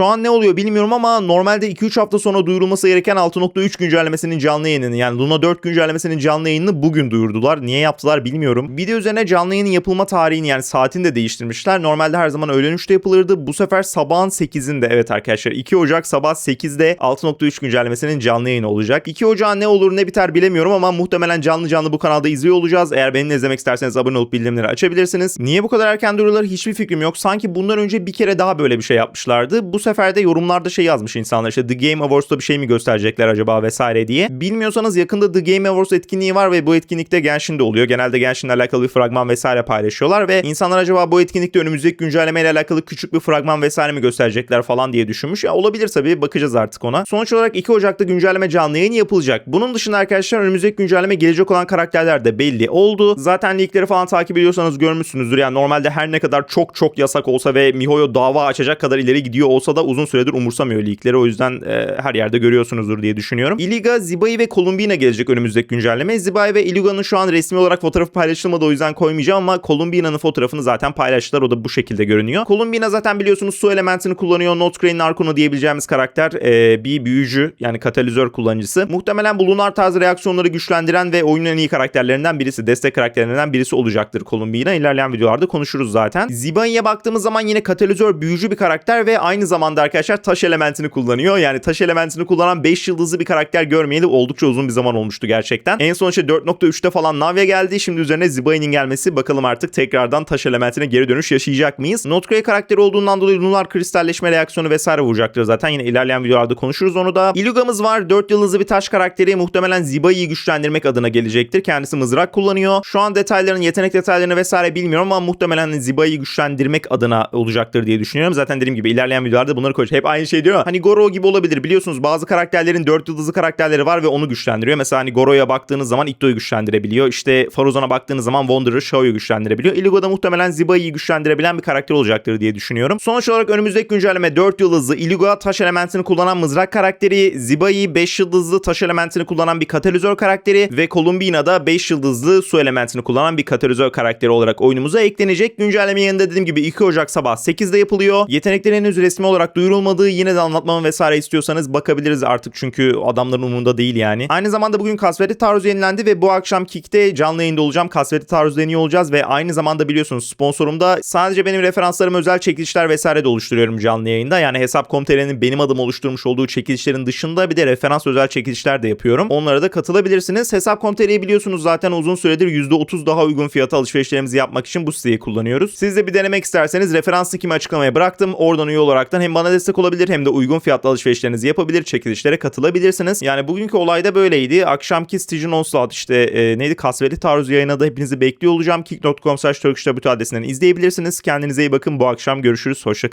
Şu an ne oluyor bilmiyorum ama normalde 2-3 hafta sonra duyurulması gereken 6.3 güncellemesinin canlı yayınını yani Luna 4 güncellemesinin canlı yayınını bugün duyurdular. Niye yaptılar bilmiyorum. Video üzerine canlı yayının yapılma tarihini yani saatini de değiştirmişler. Normalde her zaman öğlen 3'te yapılırdı. Bu sefer sabahın 8'inde evet arkadaşlar 2 Ocak sabah 8'de 6.3 güncellemesinin canlı yayını olacak. 2 Ocak ne olur ne biter bilemiyorum ama muhtemelen canlı canlı bu kanalda izliyor olacağız. Eğer benimle izlemek isterseniz abone olup bildirimleri açabilirsiniz. Niye bu kadar erken duyurular hiçbir fikrim yok. Sanki bundan önce bir kere daha böyle bir şey yapmışlardı. Bu sefer de yorumlarda şey yazmış insanlar işte The Game Awards'ta bir şey mi gösterecekler acaba vesaire diye. Bilmiyorsanız yakında The Game Awards etkinliği var ve bu etkinlikte Genshin'de oluyor. Genelde Genshin'le alakalı bir fragman vesaire paylaşıyorlar ve insanlar acaba bu etkinlikte önümüzdeki güncellemeyle alakalı küçük bir fragman vesaire mi gösterecekler falan diye düşünmüş. Ya olabilir tabii bakacağız artık ona. Sonuç olarak 2 Ocak'ta güncelleme canlı yayın yapılacak. Bunun dışında arkadaşlar önümüzdeki güncelleme gelecek olan karakterler de belli oldu. Zaten leakleri falan takip ediyorsanız görmüşsünüzdür. Yani normalde her ne kadar çok çok yasak olsa ve MiHoYo dava açacak kadar ileri gidiyor olsa da uzun süredir umursamıyor leakleri. O yüzden e, her yerde görüyorsunuzdur diye düşünüyorum. Iliga, Zibai ve Columbina gelecek önümüzdeki güncelleme. Zibai ve Iliga'nın şu an resmi olarak fotoğrafı paylaşılmadı o yüzden koymayacağım ama Columbina'nın fotoğrafını zaten paylaştılar. O da bu şekilde görünüyor. Columbina zaten biliyorsunuz su elementini kullanıyor. Notgrain Arkuno diyebileceğimiz karakter e, bir büyücü yani katalizör kullanıcısı. Muhtemelen bu lunar tarzı reaksiyonları güçlendiren ve oyunun en iyi karakterlerinden birisi, destek karakterlerinden birisi olacaktır Columbina. İlerleyen videolarda konuşuruz zaten. Zibai'ye baktığımız zaman yine katalizör büyücü bir karakter ve aynı zamanda arkadaşlar taş elementini kullanıyor. Yani taş elementini kullanan 5 yıldızlı bir karakter görmeyeli oldukça uzun bir zaman olmuştu gerçekten. En son işte 4.3'te falan Navya geldi. Şimdi üzerine Zibai'nin gelmesi bakalım artık tekrardan taş elementine geri dönüş yaşayacak mıyız? Notgrey karakteri olduğundan dolayı lunar kristalleşme reaksiyonu vesaire vuracaktır zaten. Yine ilerleyen videolarda konuşuruz onu da. Iluga'mız var. 4 yıldızlı bir taş karakteri muhtemelen Zibai'yi güçlendirmek adına gelecektir. Kendisi mızrak kullanıyor. Şu an detaylarını, yetenek detaylarını vesaire bilmiyorum ama muhtemelen Zibai'yi güçlendirmek adına olacaktır diye düşünüyorum. Zaten dediğim gibi ilerleyen videolarda bunları koyacağım. Hep aynı şey diyor. Hani Goro gibi olabilir. Biliyorsunuz bazı karakterlerin 4 yıldızlı karakterleri var ve onu güçlendiriyor. Mesela hani Goro'ya baktığınız zaman Itto'yu güçlendirebiliyor. İşte Faruzan'a baktığınız zaman Wanderer Shao'yu güçlendirebiliyor. Illuga da muhtemelen Zibai'yi güçlendirebilen bir karakter olacaktır diye düşünüyorum. Sonuç olarak önümüzdeki güncelleme 4 yıldızlı Illuga taş elementini kullanan mızrak karakteri, Zibai 5 yıldızlı taş elementini kullanan bir katalizör karakteri ve Columbina da 5 yıldızlı su elementini kullanan bir katalizör karakteri olarak oyunumuza eklenecek. Güncelleme yanında dediğim gibi 2 Ocak sabah 8'de yapılıyor. Yetenekleri henüz resmi olarak duyurulmadığı yine de anlatmamı vesaire istiyorsanız bakabiliriz artık çünkü adamların umurunda değil yani. Aynı zamanda bugün kasvetli taarruz yenilendi ve bu akşam Kick'te canlı yayında olacağım. Kasvetli taarruz deniyor olacağız ve aynı zamanda biliyorsunuz sponsorumda sadece benim referanslarım özel çekilişler vesaire de oluşturuyorum canlı yayında. Yani Hesap.com.tr'nin benim adım oluşturmuş olduğu çekilişlerin dışında bir de referans özel çekilişler de yapıyorum. Onlara da katılabilirsiniz. Hesap.com.tr'yi biliyorsunuz zaten uzun süredir %30 daha uygun fiyata alışverişlerimizi yapmak için bu siteyi kullanıyoruz. Siz de bir denemek isterseniz referans linkimi açıklamaya bıraktım. Oradan üye olaraktan hem bana destek olabilir hem de uygun fiyatlı alışverişlerinizi yapabilir, çekilişlere katılabilirsiniz. Yani bugünkü olayda böyleydi. Akşamki Stygian Onslaught işte e, neydi kasvetli taarruz yayına da hepinizi bekliyor olacağım. Kick.com slash adresinden izleyebilirsiniz. Kendinize iyi bakın. Bu akşam görüşürüz. Hoşçakalın.